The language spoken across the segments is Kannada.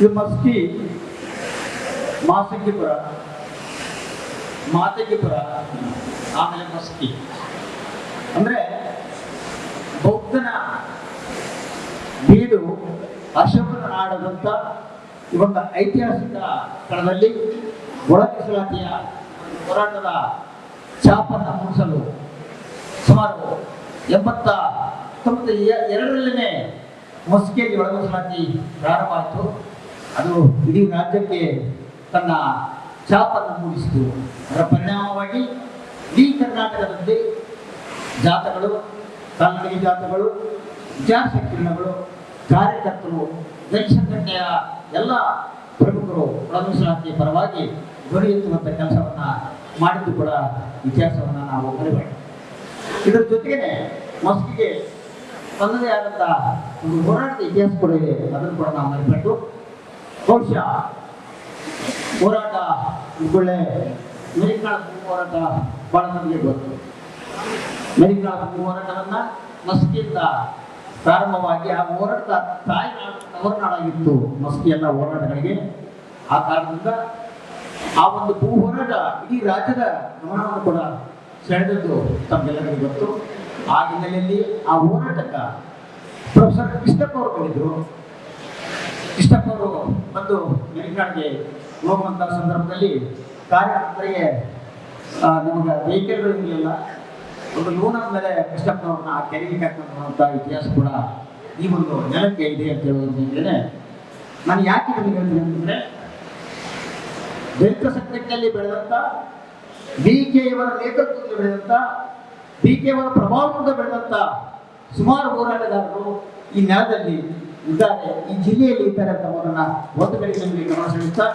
ಇದು ಮಸ್ಕಿ ಮಾಸಂಗಿಪುರ ಮಾತಂಗಿಪುರ ಆಮೇಲೆ ಮಸ್ಕಿ. ಅಂದ್ರೆ ಬೌದ್ಧನ ಬೀಡು ಅಶೋಕನ ಆಡದಂತ ಈ ಐತಿಹಾಸಿಕ ಸ್ಥಳದಲ್ಲಿ ಒಳ ಮೀಸಲಾತಿಯ ಹೋರಾಟದ ಛಾಪನ್ನು ಮೂಡಿಸಲು ಸುಮಾರು ಎಂಬತ್ತ ತೊಂಬತ್ತ ಎ- ಎರಡರಲ್ಲಿನೇ ಮಸ್ಕಿಯಲ್ಲಿ ಒಳ ಮೀಸಲಾತಿ ಪ್ರಾರಂಭ ಆಯಿತು. ಅದು ಇಡೀ ರಾಜ್ಯಕ್ಕೆ ತನ್ನ ಛಾಪನ್ನು ಮೂಡಿಸಿತು. ಅದರ ಪರಿಣಾಮವಾಗಿ ಇಡೀ ಕರ್ನಾಟಕದಲ್ಲಿ ಜಾತಗಳು ಕನ್ನಡಿಗ ಜಾತಗಳು ವಿಚಾರ ಸಂಕಿರಣಗಳು ಕಾರ್ಯಕರ್ತರು ಜನಸಂಘಟನೆಯ ಎಲ್ಲ ಪ್ರಮುಖರು ಒಳ ಪರವಾಗಿ ಧ್ವನಿ ಎತ್ತುವಂಥ ಕೆಲಸವನ್ನ ಮಾಡಿದ್ದು ಕೂಡ ಇತಿಹಾಸವನ್ನು ನಾವು ಮರಿಬೇಡ. ಇದರ ಜೊತೆಗೆ ಮಸ್ಕಿಗೆ ತನ್ನದೇ ಆದಂಥ ಒಂದು ಹೋರಾಟದ ಇತಿಹಾಸ ಕೂಡ ಇದೆ. ಅದನ್ನು ಕೂಡ ನಾವು ಮರಿಬಿಟ್ಟು ಬಹುಶಃ ಹೋರಾಟ ಒಳ್ಳೆ ಮೆರಿಕಾಳ ಹೋರಾಟ ಬಹಳ ನಮಗೆ ಗೊತ್ತು. ಮೆರಿಕಾಳ ಹೋರಾಟವನ್ನ ಮಸ್ಕಿಯಿಂದ ಪ್ರಾರಂಭವಾಗಿ ಆ ಹೋರಾಟ ತಾಯಿ ತವರ್ನಾಡಾಗಿತ್ತು ಮಸ್ಕಿ ಎಲ್ಲ ಹೋರಾಟಗಳಿಗೆ. ಆ ಕಾರಣದಿಂದ ಆ ಒಂದು ಭೂ ಹೋರಾಟ ಇಡೀ ರಾಜ್ಯದ ಗಮನವನ್ನು ಕೂಡ ಸೆಳೆದದ್ದು ತಮಗೆಲ್ಲರಿಗೂ ಗೊತ್ತು. ಆ ಹಿನ್ನೆಲೆಯಲ್ಲಿ ಆ ಹೋರಾಟಕ್ಕ ಪ್ರೊಫೆಸರ್ ಕೃಷ್ಣಪ್ಪ ಅವರು ಬಂದಿದ್ರು. ಕೃಷ್ಣಪ್ಪ ಅವರು ಬಂದು ಮೇಲ್ಕಾಡಿಗೆ ಹೋಗುವಂಥ ಸಂದರ್ಭದಲ್ಲಿ ಕಾರ್ಯಕರ್ತರಿಗೆ ನಮಗೆ ವೆಹಿಕಲ್ಗಳು ಇರಲಿಲ್ಲ. ಒಂದು ಲೂನದ ಮೇಲೆ ಕೃಷ್ಣಪ್ಪನವ್ರನ್ನ ಆ ಕೆರೆಗೆ ಕರ್ಕೊಂಡು ಹೋಗುವಂಥ ಇತಿಹಾಸ ಕೂಡ ಈ ಒಂದು ನೆಲಕ್ಕೆ ಇದೆ ಅಂತ ಹೇಳೋದ್ರಿಂದ ನಾನು ಯಾಕೆ ಇದನ್ನು ಹೇಳ್ತೀನಿ ಅಂತಂದ್ರೆ, ದಲಿತ ಸಂಘಟನೆಯಲ್ಲಿ ಬೆಳೆದಂತ ಬಿ ಕೆ ಇವರ ನೇತೃತ್ವದಲ್ಲಿ ಬೆಳೆದಂತ ಬಿ ಕೆ ಅವರ ಪ್ರಭಾವದಿಂದ ಬೆಳೆದಂತ ಸುಮಾರು ಹೋರಾಟಗಾರರು ಈ ನೆಲದಲ್ಲಿ ಇದ್ದಾರೆ ಈ ಜಿಲ್ಲೆಯಲ್ಲಿ ಇದ್ದಾರೆ ಅಂತ ಅವರನ್ನ ಒಂದು ಕಡೆ ನಮಗೆ ಗಮನ ಸೆಳೆಯುತ್ತಾ?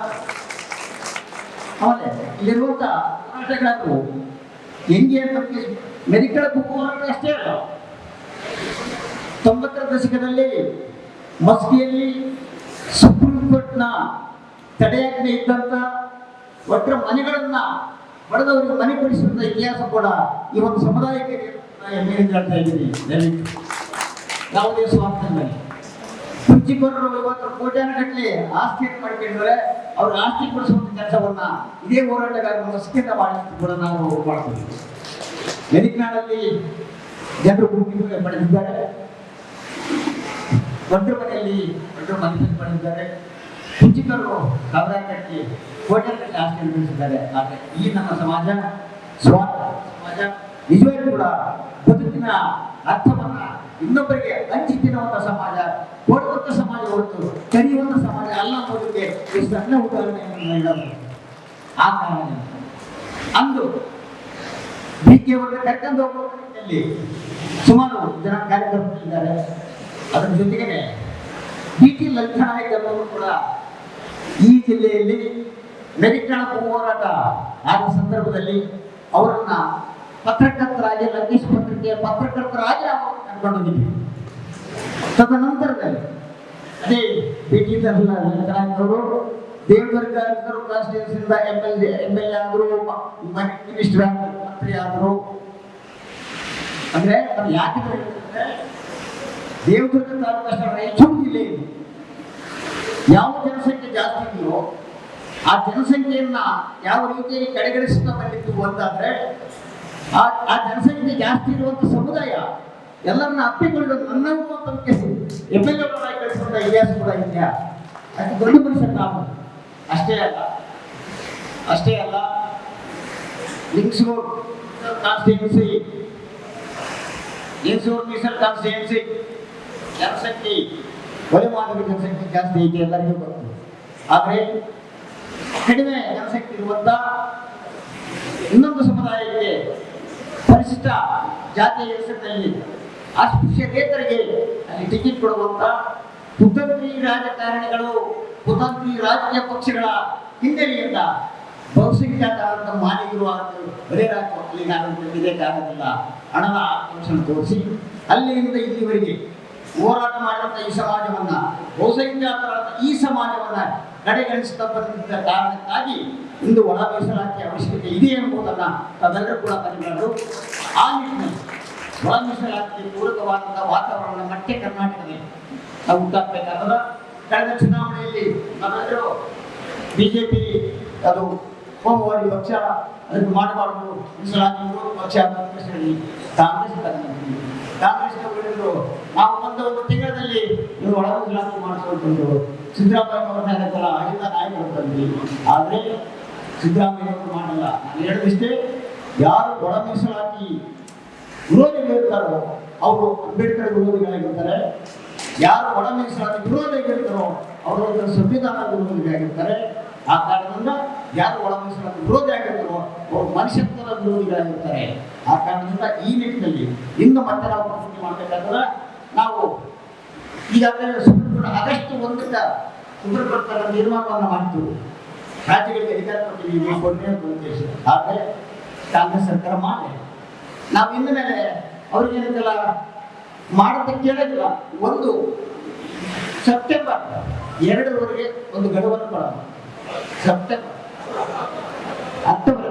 ಆಮೇಲೆ ಇಲ್ಲಿರುವಂತಹ ಆಟಗಾರರು ಹೆಂಗೆ ಅಂತ ಮೆಡಿಕಲ್ ಬುಕ್ ಅಷ್ಟೇ ಅಲ್ಲ. ತೊಂಬತ್ತರ ದಶಕದಲ್ಲಿ ಮಸ್ಕಿಯಲ್ಲಿ ಸುಪ್ರೀಂ ಕೋರ್ಟ್ನ ತಡೆಯಾಜ್ಞೆ ಇದ್ದಂತ ಒಟ್ಟರ ಮನೆಗಳನ್ನ ಹೊಡೆದವರಿಗೆ ಮನೆ ಕೊಡಿಸಿದಂತ ಇತಿಹಾಸ ಕೂಡ ಈ ಒಂದು ಸಮುದಾಯಕ್ಕೆ ಹೇಳ್ತಾ ಇದ್ದೀನಿ ಯಾವುದೇ ಸ್ವಾರ್ಥ ಮೇಲೆ ಕುಂಚಿಕೊರರು ಇವತ್ತು ಕೋಟ್ಯಾನಗಟ್ಟಲೆ ಆಸ್ತಿಯನ್ನು ಮಾಡಿಕೊಂಡ್ರೆ ಅವ್ರ ಆಸ್ತಿ ಕೊಡಿಸುವಂತ ಕೆಲಸವನ್ನ ಇದೇ ಹೋರಾಟಗಾರರು ಮಸ್ಕಿಯಿಂದ ಮಾಡಿದ್ದು ಕೂಡ ನಾವು ಮಾಡ್ತೀವಿ. ಮೆರಿಕ್ನಾಡಲ್ಲಿ ಜನರು ಭೂಮಿ ಪಡೆದಿದ್ದಾರೆ. ದೊಡ್ಡ ಮನೆಯಲ್ಲಿ ದೊಡ್ಡ ಮನೆ ಪಡೆದಿದ್ದಾರೆ. ಕುಂಚಿಕರು ಸಾವಿರಾರು ಕೋಟ್ಯಾಂಗಟ್ಟಲೆ ಆಸ್ತಿಯನ್ನು ಬೆಳೆಸಿದ್ದಾರೆ ಆದರೆ ಈ ನಮ್ಮ ಸಮಾಜ, ಸ್ವಾರ್ಥ ಸಮಾಜ ನಿಜವಾಗ್ಲೂ ಕೂಡ ಬದುಕಿನ ಅರ್ಥವನ್ನ ಇನ್ನೊಬ್ಬರಿಗೆ ಹಂಚಿ ತಿನ್ನುವಂತ ಸಮಾಜ, ಕೊಡುವಂತ ಸಮಾಜ ಹೊರತು ಕರೆಯುವಂತ ಸಮಾಜ ಅಲ್ಲ ಅನ್ನೋದಕ್ಕೆ ಈ ಸಣ್ಣ ಉದಾಹರಣೆಯನ್ನು ಹೇಳಬಹುದು ಆ ಕಾರಣ ಅಂದು ಬಿ ಕೆ ಅವರನ್ನ ಕರ್ಕೊಂಡು ಹೋಗುವ ನಿಟ್ಟಿನಲ್ಲಿ ಸುಮಾರು ಜನ ಕಾರ್ಯಕರ್ತರಿದ್ದಾರೆ ಅದರ ಜೊತೆಗೆ ಬಿ ಟಿ ಲಕ್ಷಣಾಯಕ ಕೂಡ ಈ ಜಿಲ್ಲೆಯಲ್ಲಿ ಮೆರಿಕಣ ಹೋರಾಟ ಆದ ಸಂದರ್ಭದಲ್ಲಿ ಅವರನ್ನ ಪತ್ರಕರ್ತರಾಗಿ ಲಂಕೇಶ್ ಪತ್ರಿಕೆಯ ಪತ್ರಕರ್ತರಾಗಿ ನಾವು ಕರ್ಕೊಂಡು ಹೋಗಿದ್ವಿ ತದನಂತರದಲ್ಲಿ ಅದೇ ಬಿ ಟಿ ಲಂಚನಾಯಕ್ ದೇವರ Devadurga reserve ಕಾನ್ಸ್ಟಿಟ್ಯೂನ್ಸಿಯಿಂದ M L M L A ಆದರು ಮಿನಿಸ್ಟರ್ ಆದರು ಮಂತ್ರಿ ಆದರು, ಅಂದ್ರೆ ಅದು ಯಾಕೆ ದೇವದುರ್ಗ ತಾಲೂಕು ರಾಯಚೂರು ಜಿಲ್ಲೆ ಯಾವ ಜನಸಂಖ್ಯೆ ಜಾಸ್ತಿ ಇದೆಯೋ, ಆ ಜನಸಂಖ್ಯೆಯನ್ನ ಯಾವ ರೀತಿಯಾಗಿ ಕಡೆಗಣಿಸುತ್ತಾ ಬಂದಿತ್ತು ಅಂತಾದ್ರೆ ಆ ಜನಸಂಖ್ಯೆ ಜಾಸ್ತಿ ಇರುವಂತ ಸಮುದಾಯ ಎಲ್ಲರನ್ನ ಅಪ್ಪಿಕೊಂಡು ನನ್ನ ಕೆಲಸ ಎಂ ಎಲ್ ಎ ಕಳಿಸುವಂತ ಇತಿಹಾಸ ಕೂಡ ಇದೆಯಾ ಅದು ದೊಡ್ಡ ಮನುಷ್ಯ ನಾವು ಅಷ್ಟೇ ಅಲ್ಲ. ಅಷ್ಟೇ ಅಲ್ಲ. ಲಿಂಗ್ಸೂರ್ ಕಾನ್ಸ್ಟಿಟ್ಯೂನ್ಸಿ ಲಿಂಗ್ಸೂರ್ ಮೀಸಲ್ ಕಾನ್ಸ್ಟಿಟ್ಯೂನ್ಸಿ ಜನಸಂಖ್ಯೆ ಮಾಡುವ ಜನಸಂಖ್ಯೆ ಜಾಸ್ತಿ ಐತೆ ಎಲ್ಲರಿಗೂ ಗೊತ್ತು. ಆದರೆ ಕಡಿಮೆ ಜನಸಂಖ್ಯೆ ಇರುವಂತ ಇನ್ನೊಂದು ಸಮುದಾಯಕ್ಕೆ ಪರಿಶಿಷ್ಟ ಜಾತಿಯ ಹೆಸರಿನಲ್ಲಿ ಅಸ್ಪೃಶ್ಯತೇತರಿಗೆ ಅಲ್ಲಿ ಟಿಕೆಟ್ ಕೊಡುವಂತ ಕುತಂತ್ರಿ ರಾಜಕಾರಣಿಗಳು ಕುತಂತ್ರಿ ರಾಜಕೀಯ ಪಕ್ಷಗಳ ಹಿನ್ನೆಲೆಯಿಂದ ಬಹುಸಂಖ್ಯಾತ ಮಾಲೀಕರು ಅಂತ ಬರೇ ಅಲ್ಲಿ ನಾನು ಇದೇ ಕಾರಣದಿಂದ ಹಣದ ಆಕಾಂಕ್ಷೆ ತೋರಿಸಿ, ಅಲ್ಲಿಂದ ಇಲ್ಲಿವರೆಗೆ ಹೋರಾಟ ಮಾಡಿದಂಥ ಈ ಸಮಾಜವನ್ನ ಬಹುಸಂಖ್ಯಾತರಾದ ಈ ಸಮಾಜವನ್ನ ಕಡೆಗಣಿಸುತ್ತಾ ಬಂದ ಕಾರಣಕ್ಕಾಗಿ ಇಂದು ಒಳ ಮೀಸಲಾತಿ ಅವಶ್ಯಕತೆ ಇದೆ ಎಂಬುದನ್ನ ತಾವೆಲ್ಲರೂ ಕೂಡ ಪರಿಗಣರು ಆ ನಿಟ್ಟಿನಲ್ಲಿ ಒಳ ಮೀಸಲಾತಿಗೆ ಪೂರಕವಾದಂತಹ ವಾತಾವರಣ ಮತ್ತೆ ಕರ್ನಾಟಕದಲ್ಲಿ ನಾವು ಉಂಟಾಗಬೇಕಾದ ಕಳೆದ ಚುನಾವಣೆಯಲ್ಲಿ ನಾವೆಲ್ಲರೂ ಬಿಜೆಪಿ, ಅದು ಕೋಮುವಾದಿ ಪಕ್ಷ ಅದನ್ನು ಮಾಡಬಾರದು ಮೀಸಲಾತಿ ಪಕ್ಷ ಕಾಂಗ್ರೆಸ್ ಕಾಂಗ್ರೆಸ್ ನಾವು ಒಂದು ಒಂದು ತಿಂಗಳಲ್ಲಿ ನೀವು ಒಳಗೆ ಇಲಾಖೆ ಮಾಡಿಸ್ಕೊಂಡು ಸಿದ್ದರಾಮಯ್ಯ ಅವರ ಹೇಳ್ತಾರ ಆಗಿದ್ದ ನಾಯಕರು ತಂದ್ವಿ ಆದ್ರೆ ಸಿದ್ದರಾಮಯ್ಯ ಅವರು ಮಾಡಲ್ಲ. ನಾನು ಹೇಳಿದಿಷ್ಟೇ ಯಾರು ಒಳ ಮೀಸಲಾತಿ ವಿರೋಧಿಗಳಿರ್ತಾರೋ ಅವರು ಅಂಬೇಡ್ಕರ್ ವಿರೋಧಿಗಳಾಗಿರ್ತಾರೆ. ಯಾರು ಒಳ ಮೀಸಲಾತಿ ವಿರೋಧಿಗಳಿರ್ತಾರೋ ಅವರು ಸಂವಿಧಾನ ವಿರೋಧಿಗಳಾಗಿರ್ತಾರೆ ಆ ಕಾರಣದಿಂದ ಯಾರು ಒಳ ಮೀಸಲಾತಿ ವಿರೋಧಿ ಆಗಿರ್ತಾರೋ, ಅವರು ಮನುಷ್ಯತ್ವದ ವಿರೋಧಿಗಳಾಗಿರ್ತಾರೆ. ಆ ಕಾರಣದಿಂದ ಈ ನಿಟ್ಟಿನಲ್ಲಿ ಇನ್ನು ಮತ್ತೆ ನಾವು ಮಾಡಬೇಕಾದ್ರೆ ನಾವು ಈಗಾಗಲೇ ಸುಪ್ರೀಂ ಆಗಸ್ಟ್ ಒಂದರಿಂದ ಸುಪ್ರೀಂ ಕೋರ್ಟ್ ತನ್ನ ತೀರ್ಮಾನವನ್ನು ಮಾಡಿತು ರಾಜ್ಯಗಳಿಗೆ ಅಧಿಕಾರ ಕೊಟ್ಟಿದ್ದೀವಿ ಕೊಡಲಿ ಅಂತ ಉದ್ದೇಶ ಆದರೆ ಕಾಂಗ್ರೆಸ್ ಸರ್ಕಾರ ಮಾಡಿ ನಾವು ಇನ್ನು ಮೇಲೆ ಅವ್ರಿಗೇನಿದೆಲ್ಲ ಮಾಡೋದಕ್ಕೆ ಕೇಳೋದಿಲ್ಲ. ಒಂದು ಸೆಪ್ಟೆಂಬರ್ ಎರಡರವರೆಗೆ ಒಂದು ಗಡುವನ್ನು ಕೊಡೋಣ. September October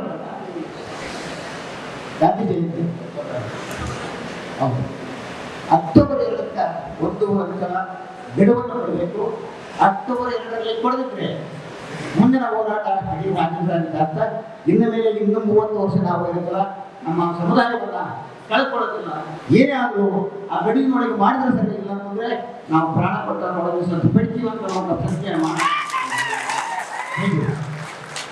Gandhi Jayanti. ಹೌದು. ಅಕ್ಟೋಬರ್ ಒಂದು ವರ್ಷ ಗಿಡವನ್ನು ಕೊಡಬೇಕು ಅಕ್ಟೋಬರ್ ಎರಡರಲ್ಲಿ ಕೊಡದಿದ್ರೆ ಮುಂದಿನ ಹೋರಾಟ ಇಡೀ ರಾಜ್ಯದ ಅರ್ಥ ಇನ್ನು ಮೇಲೆ ಇನ್ನು ಮೂವತ್ತು ವರ್ಷ ನಾವು ಇರೋದಿಲ್ಲ ನಮ್ಮ ಸಮುದಾಯವನ್ನ ಕಳ್ಕೊಳ್ಳೋದಿಲ್ಲ. ಏನೇ ಆದರೂ ಆ ಗಡಿನೊಳಗೆ ಮಾಡಿದ್ರೆ ಸರಿ ಇಲ್ಲ ಅಂತಂದ್ರೆ ನಾವು ಪ್ರಾಣ ಕೊಟ್ಟ ನೋಡೋದು ಸ್ವಲ್ಪ ಬಿಡ್ತೀವಿ ಅಂತ ಒಂದು ಪ್ರಶ್ನೆ ಮಾಡಿ